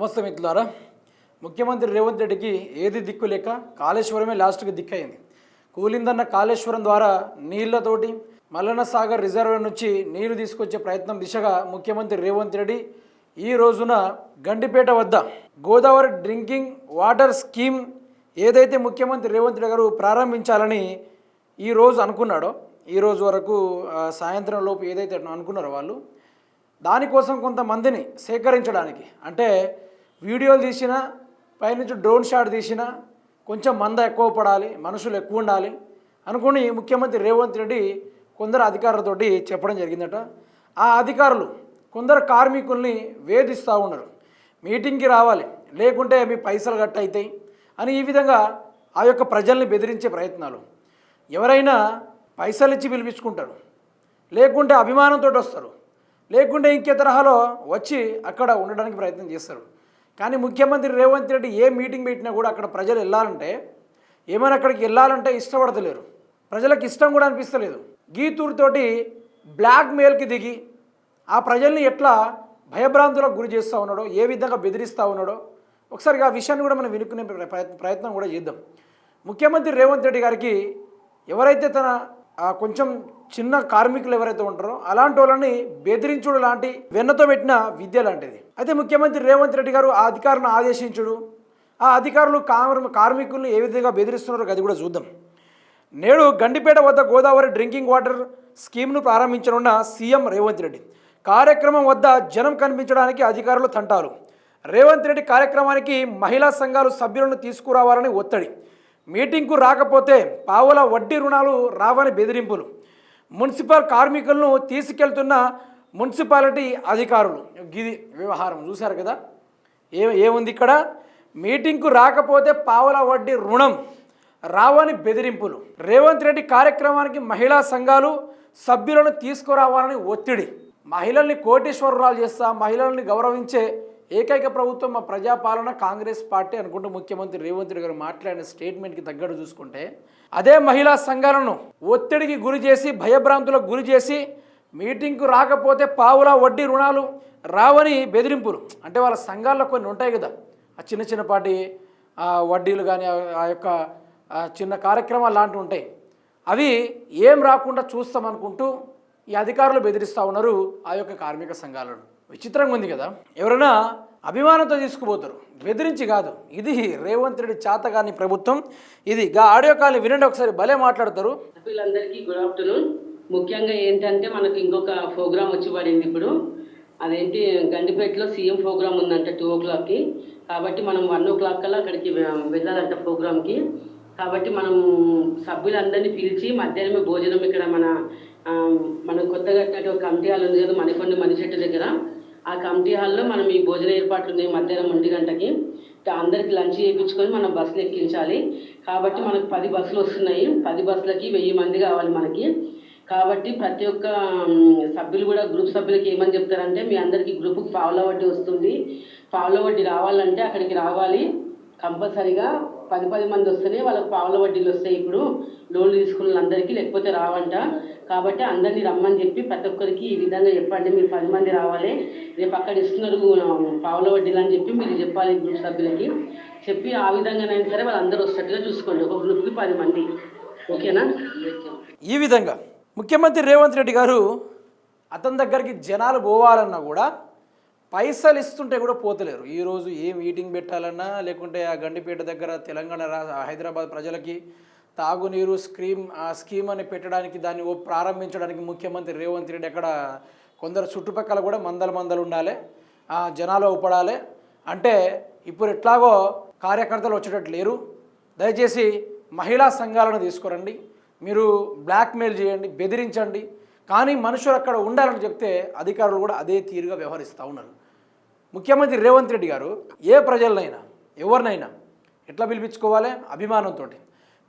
నమస్తే మిత్రులారా. ముఖ్యమంత్రి రేవంత్ రెడ్డికి ఏది దిక్కు లేక కాళేశ్వరమే లాస్ట్కి దిక్కయింది. కూలిందన్న కాళేశ్వరం ద్వారా నీళ్ళతోటి మల్లన్న సాగర్ రిజర్వర్ నుంచి నీరు తీసుకొచ్చే ప్రయత్నం దిశగా ముఖ్యమంత్రి రేవంత్ రెడ్డి ఈ రోజున గండిపేట వద్ద గోదావరి డ్రింకింగ్ వాటర్ స్కీమ్ ఏదైతే ముఖ్యమంత్రి రేవంత్ రెడ్డి గారు ప్రారంభించాలని ఈ రోజు అనుకున్నాడో ఈ రోజు వరకు సాయంత్రం లోపు ఏదైతే అనుకున్నారో వాళ్ళు దానికోసం కొంతమందిని సేకరించడానికి అంటే వీడియోలు తీసిన పైనుంచి డ్రోన్ షాట్ తీసిన కొంచెం మంద ఎక్కువ పడాలి మనుషులు ఎక్కువ ఉండాలి అనుకుని ముఖ్యమంత్రి రేవంత్ రెడ్డి కొందరు అధికారులతోటి చెప్పడం జరిగిందట. ఆ అధికారులు కొందరు కార్మికుల్ని వేధిస్తూ ఉన్నారు. మీటింగ్కి రావాలి లేకుంటే మీ పైసలు గట్ట అవుతాయి అని ఈ విధంగా ఆ యొక్క ప్రజల్ని బెదిరించే ప్రయత్నాలు. ఎవరైనా పైసలు ఇచ్చి పిలిపించుకుంటారు లేకుంటే అభిమానంతో వస్తారు లేకుంటే ఇంకే తరహాలో వచ్చి అక్కడ ఉండడానికి ప్రయత్నం చేస్తారు. కానీ ముఖ్యమంత్రి రేవంత్ రెడ్డి ఏ మీటింగ్ పెట్టినా కూడా అక్కడ ప్రజలు వెళ్ళాలంటే ఏమైనా అక్కడికి వెళ్ళాలంటే ఇష్టపడతలేరు. ప్రజలకు ఇష్టం కూడా అనిపిస్తలేదు. గీతూరుతోటి బ్లాక్ మెయిల్కి దిగి ఆ ప్రజల్ని ఎట్లా భయభ్రాంతులకు గురి చేస్తూ ఉన్నాడో ఏ విధంగా బెదిరిస్తూ ఉన్నాడో ఒకసారి ఆ విషయాన్ని కూడా మనం వినుక్కునే ప్రయత్నం కూడా చేద్దాం. ముఖ్యమంత్రి రేవంత్ రెడ్డి గారికి ఎవరైతే తన కొంచెం చిన్న కార్మికులు ఎవరైతే ఉంటారో అలాంటి వాళ్ళని బెదిరించుడు లాంటి వెన్నతో పెట్టిన విద్య లాంటిది. అయితే ముఖ్యమంత్రి రేవంత్ రెడ్డి గారు ఆ అధికారులను ఆదేశించుడు. ఆ అధికారులు కార్ కార్మికుల్ని ఏ విధంగా బెదిరిస్తున్నారో అది కూడా చూద్దాం. నేడు గండిపేట వద్ద గోదావరి డ్రింకింగ్ వాటర్ స్కీమ్ను ప్రారంభించనున్న సీఎం రేవంత్ రెడ్డి. కార్యక్రమం వద్ద జనం కనిపించడానికి అధికారులు తంటారు రేవంత్ రెడ్డి కార్యక్రమానికి మహిళా సంఘాలు సభ్యులను తీసుకురావాలని ఒత్తిడి. మీటింగ్కు రాకపోతే పావుల వడ్డీ రుణాలు రావని బెదిరింపులు. మున్సిపల్ కార్మికులను తీసుకెళ్తున్న మున్సిపాలిటీ అధికారులు. గిది వ్యవహారం చూశారు కదా? ఏ ఏముంది ఇక్కడ? మీటింగ్కు రాకపోతే పావుల వడ్డీ రుణం రావని బెదిరింపులు. రేవంత్ రెడ్డి కార్యక్రమానికి మహిళా సంఘాలు సభ్యులను తీసుకురావాలని ఒత్తిడి. మహిళల్ని కోటేశ్వరరాలు చేస్తా మహిళల్ని గౌరవించే ఏకైక ప్రభుత్వం మా ప్రజాపాలన కాంగ్రెస్ పార్టీ అనుకుంటూ ముఖ్యమంత్రి రేవంత్ రెడ్డి గారు మాట్లాడిన స్టేట్మెంట్కి తగ్గట్టు చూసుకుంటే అదే మహిళా సంఘాలను ఒత్తిడికి గురి చేసి భయభ్రాంతులకు గురి చేసి మీటింగ్కు రాకపోతే పావుల వడ్డీ రుణాలు రావని బెదిరింపులు. అంటే వాళ్ళ సంఘాల్లో కొన్ని ఉంటాయి కదా ఆ చిన్న చిన్నపాటి వడ్డీలు కానీ ఆ- యొక్క చిన్న కార్యక్రమాలు లాంటివి ఉంటాయి. అవి ఏం రాకుండా చూస్తామనుకుంటూ ఈ అధికారులు బెదిరిస్తూ ఉన్నారు ఆ యొక్క కార్మిక సంఘాలను. విచిత్రంగా ఉంది కదా. ఎవరైనా అభిమానంతో తీసుకుపోతారు. బెదిరించి కాదు. ఇది రేవంత్ రెడ్డి చాతగాని ప్రభుత్వం. ఇది గా ఆడియో కాల్ వినండి ఒకసారి భలే మాట్లాడతారు. వీళ్ళందరికీ గుడ్ ఆఫ్టర్నూన్. ముఖ్యంగా ఏంటంటే మనకు ఇంకొక ప్రోగ్రామ్ వచ్చి పడింది ఇప్పుడు. అదేంటి గండిపేటలో సీఎం ప్రోగ్రామ్ ఉందంట టూ ఓ క్లాక్కి. కాబట్టి మనం వన్ ఓ క్లాక్ కల్లా అక్కడికి వెళ్ళాలంట ప్రోగ్రామ్కి కాబట్టి మనం సభ్యులందరినీ పిలిచి మధ్యాహ్నమే భోజనం ఇక్కడ మన మన కొత్తగా కట్టినట్టు కమిటీ వాళ్ళు ఉంది కదా మణికొండ మనిషెట్టు దగ్గర. ఆ కమిటీ హాల్లో మనం ఈ భోజన ఏర్పాట్లు ఉన్నాయి. మధ్యాహ్నం ఒంటి గంటకి. అందరికి లంచ్ చేయించుకొని మనం బస్సులు ఎక్కించాలి. కాబట్టి మనకు పది బస్సులు వస్తున్నాయి. పది బస్సులకి వెయ్యి మంది కావాలి మనకి. కాబట్టి ప్రతి ఒక్క సభ్యులు కూడా గ్రూప్ సభ్యులకి ఏమని చెప్తారంటే మీ అందరికీ గ్రూప్కి పావుల వడ్డీ వస్తుంది. పావుల వడ్డీ రావాలంటే అక్కడికి రావాలి. కంపల్సరీగా పది పది మంది వస్తేనే వాళ్ళకి పావుల వడ్డీలు వస్తాయి. ఇప్పుడు లోన్లు తీసుకున్న అందరికీ లేకపోతే రావంట. కాబట్టి అందరినీ రమ్మని చెప్పి ప్రతి ఒక్కరికి ఈ విధంగా చెప్పండి. మీరు పది మంది రావాలి. రేపు అక్కడ ఇస్తున్నారు పావుల వడ్డీలు అని చెప్పి మీరు చెప్పాలి గ్రూప్ సభ్యులకి. చెప్పి ఆ విధంగానైనా సరే వాళ్ళందరూ వస్తట్టుగా చూసుకోండి. ఒక గ్రూప్కి పది మంది. ఓకేనా? ఈ విధంగా ముఖ్యమంత్రి రేవంత్ రెడ్డి గారు అతని దగ్గరికి జనాలు పోవాలన్నా కూడా పైసలు ఇస్తుంటే కూడా పోతలేరు. ఈరోజు ఏ మీటింగ్ పెట్టాలన్నా లేకుంటే ఆ గండిపేట దగ్గర తెలంగాణ హైదరాబాద్ ప్రజలకి తాగునీరు స్కీమ్ ఆ స్కీమ్ అని పెట్టడానికి దాన్ని ఓ ప్రారంభించడానికి ముఖ్యమంత్రి రేవంత్ రెడ్డి అక్కడ కొందరు చుట్టుపక్కల కూడా మందలు మందలు ఉండాలి జనాలు ఉపడాలి అంటే ఇప్పుడు ఎట్లాగో కార్యకర్తలు వచ్చేటట్టు లేరు. దయచేసి మహిళా సంఘాలను తీసుకురండి. మీరు బ్లాక్మెయిల్ చేయండి బెదిరించండి. కానీ మనుషులు అక్కడ ఉండాలని చెప్తే అధికారులు కూడా అదే తీరుగా వ్యవహరిస్తూ ఉన్నారు. ముఖ్యమంత్రి రేవంత్ రెడ్డి గారు ఏ ప్రజలనైనా ఎవరినైనా ఎట్లా పిలిపించుకోవాలి? అభిమానంతో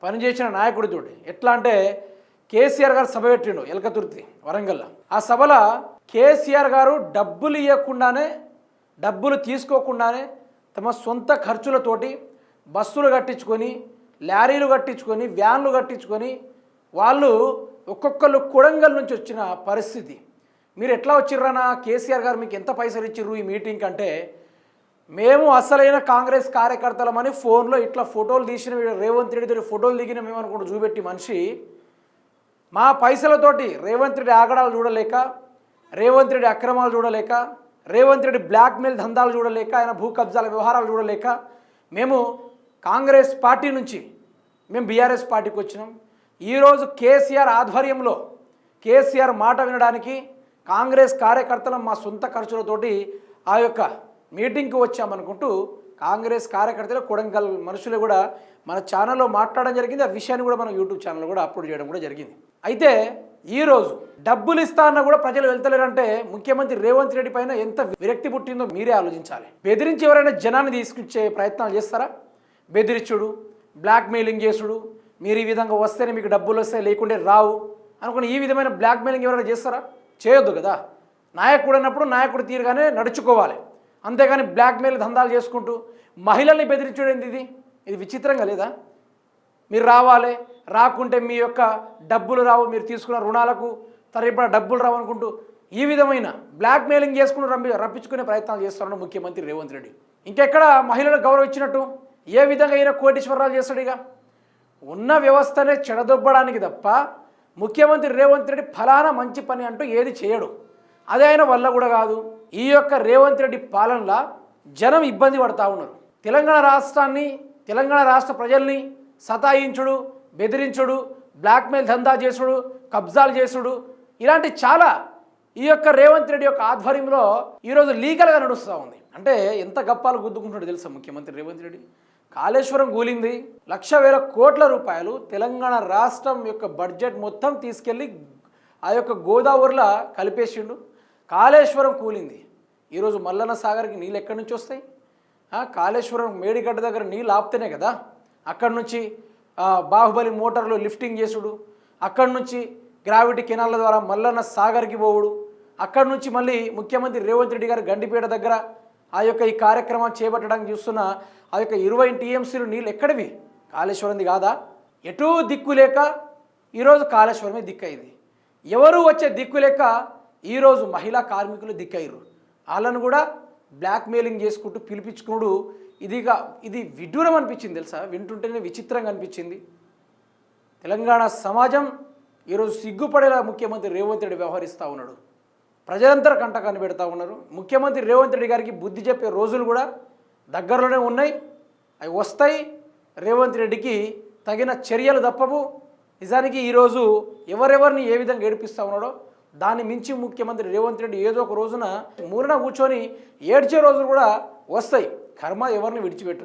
పనిచేసిన నాయకుడితోటి. ఎట్లా అంటే కేసీఆర్ గారు సభ పెట్టిండు ఎలకతుర్తి వరంగల్లో. ఆ సభలో కేసీఆర్ గారు డబ్బులు ఇవ్వకుండానే డబ్బులు తీసుకోకుండానే తమ సొంత ఖర్చులతోటి బస్సులు కట్టించుకొని లారీలు కట్టించుకొని వ్యాన్లు కట్టించుకొని వాళ్ళు ఒక్కొక్కరు కొడంగల్ నుంచి వచ్చిన పరిస్థితి. మీరు ఎట్లా వచ్చిర్రనా కేసీఆర్ గారు మీకు ఎంత పైసలు ఇచ్చిర్రు ఈ మీటింగ్ అంటే మేము అసలైన కాంగ్రెస్ కార్యకర్తలమని ఫోన్లో ఇట్లా ఫోటోలు తీసిన వీడు రేవంత్ రెడ్డితో ఫోటోలు దిగిన మేము అనుకుంటూ చూపెట్టి మనిషి. మా పైసలతోటి రేవంత్ రెడ్డి ఆగడాలు చూడలేక రేవంత్ రెడ్డి అక్రమాలు చూడలేక రేవంత్ రెడ్డి బ్లాక్మెయిల్ దందాలు చూడలేక ఆయన భూ కబ్జాల వ్యవహారాలు చూడలేక మేము కాంగ్రెస్ పార్టీ నుంచి మేము బీఆర్ఎస్ పార్టీకి వచ్చినాం. ఈరోజు కేసీఆర్ ఆధ్వర్యంలో కేసీఆర్ మాట వినడానికి కాంగ్రెస్ కార్యకర్తలు మా సొంత ఖర్చులతోటి ఆ యొక్క మీటింగ్కి వచ్చామనుకుంటూ కాంగ్రెస్ కార్యకర్తలు కొడంగల్ మనుషులు కూడా మన ఛానల్లో మాట్లాడడం జరిగింది. ఆ విషయాన్ని కూడా మన యూట్యూబ్ ఛానల్ కూడా అప్లోడ్ చేయడం కూడా జరిగింది. అయితే ఈరోజు డబ్బులు ఇస్తా అన్న కూడా ప్రజలు వెళ్తలేరంటే ముఖ్యమంత్రి రేవంత్ రెడ్డి పైన ఎంత విరక్తి పుట్టిందో మీరే ఆలోచించాలి. బెదిరించి ఎవరైనా జనాన్ని తీసుకొచ్చే ప్రయత్నాలు చేస్తారా? బెదిరించుడు బ్లాక్మెయిలింగ్ చేసుడు మీరు ఈ విధంగా వస్తేనే మీకు డబ్బులు వస్తాయి లేకుంటే రావు అనుకుని ఈ విధమైన బ్లాక్మెయిలింగ్ ఎవరైనా చేస్తారా? చేయొద్దు కదా. నాయకుడు అన్నప్పుడు నాయకుడు తీరుగానే నడుచుకోవాలి. అంతేగాని బ్లాక్మెయిల్ ధందాలు చేసుకుంటూ మహిళల్ని బెదిరించడం ఇది? ఇది విచిత్రంగా లేదా? మీరు రావాలి రాకుంటే మీ యొక్క డబ్బులు రావు మీరు తీసుకున్న రుణాలకు తరలిపడ డబ్బులు రావు అనుకుంటూ ఈ విధమైన బ్లాక్మెయిలింగ్ చేసుకుని రంపి రప్పించుకునే ప్రయత్నాలు చేస్తున్నాడు ముఖ్యమంత్రి రేవంత్ రెడ్డి. ఇంకెక్కడ మహిళలకు గౌరవం ఇచ్చినట్టు? ఏ విధంగా అయినా కోటీశ్వరరాలు చేస్తాడు ఇక? ఉన్న వ్యవస్థనే చెడదొబ్బడానికి తప్ప ముఖ్యమంత్రి రేవంత్ రెడ్డి ఫలానా మంచి పని అంటూ ఏది చేయడు. అదే ఆయన వల్ల కూడా కాదు. ఈ యొక్క రేవంత్ రెడ్డి పాలనలో జనం ఇబ్బంది పడతా ఉన్నారు. తెలంగాణ రాష్ట్రాన్ని తెలంగాణ రాష్ట్ర ప్రజల్ని సతాయించుడు బెదిరించుడు బ్లాక్మెయిల్ దందా చేసుడు కబ్జాలు చేసుడు. ఇలాంటి చాలా ఈ యొక్క రేవంత్ రెడ్డి యొక్క ఆధ్వర్యంలో ఈరోజు లీగల్గా నడుస్తూ ఉంది. అంటే ఎంత గప్పాలు గుద్దుకుంటాడో తెలుసా ముఖ్యమంత్రి రేవంత్ రెడ్డి? కాళేశ్వరం కూలింది. లక్ష వేల కోట్ల రూపాయలు తెలంగాణ రాష్ట్రం యొక్క బడ్జెట్ మొత్తం తీసుకెళ్ళి ఆ యొక్క గోదావరిలో కలిపేసిండు. కాళేశ్వరం కూలింది. ఈరోజు మల్లన్న సాగర్కి నీళ్ళు ఎక్కడి నుంచి వస్తాయి? కాళేశ్వరం మేడిగడ్డ దగ్గర నీళ్ళు ఆపితేనే కదా? అక్కడి నుంచి బాహుబలి మోటార్లు లిఫ్టింగ్ చేసుడు. అక్కడి నుంచి గ్రావిటీ కెనాల్ల ద్వారా మల్లన్న సాగర్కి పోవుడు. అక్కడి నుంచి మళ్ళీ ముఖ్యమంత్రి రేవంత్ రెడ్డి గారు గండిపేట దగ్గర ఆ యొక్క ఈ కార్యక్రమం చేపట్టడానికి చూస్తున్న ఆ యొక్క ఇరవై టీఎంసీలు నీళ్ళు ఎక్కడివి? కాళేశ్వరంది కాదా? ఎటూ దిక్కు లేక ఈరోజు కాళేశ్వరమే దిక్కయింది. ఎవరు వచ్చే దిక్కు లేక ఈరోజు మహిళా కార్మికులు దిక్కయ్యారు వాళ్ళను కూడా బ్లాక్మెయిలింగ్ చేసుకుంటూ పిలిపించుకున్నాడు ఇదిగా ఇది విడ్డూరం అనిపించింది తెలుసా? వింటుంటేనే విచిత్రంగా అనిపించింది. తెలంగాణ సమాజం ఈరోజు సిగ్గుపడేలా ముఖ్యమంత్రి రేవంత్ రెడ్డి వ్యవహరిస్తూ ఉన్నాడు. ప్రజలంతా కంటకాన్ని పెడతా ఉన్నారు. ముఖ్యమంత్రి రేవంత్ రెడ్డి గారికి బుద్ధి చెప్పే రోజులు కూడా దగ్గరలోనే ఉన్నాయి అవి వస్తాయి. రేవంత్ రెడ్డికి తగిన చర్యలు తప్పవు. నిజానికి ఈరోజు ఎవరెవరిని ఏ విధంగా ఏడిపిస్తూ ఉన్నాడో దాన్ని మించి ముఖ్యమంత్రి రేవంత్ రెడ్డి ఏదో ఒక రోజున మూలన కూర్చొని ఏడ్చే రోజులు కూడా వస్తాయి. కర్మ ఎవరిని విడిచిపెట్టదు.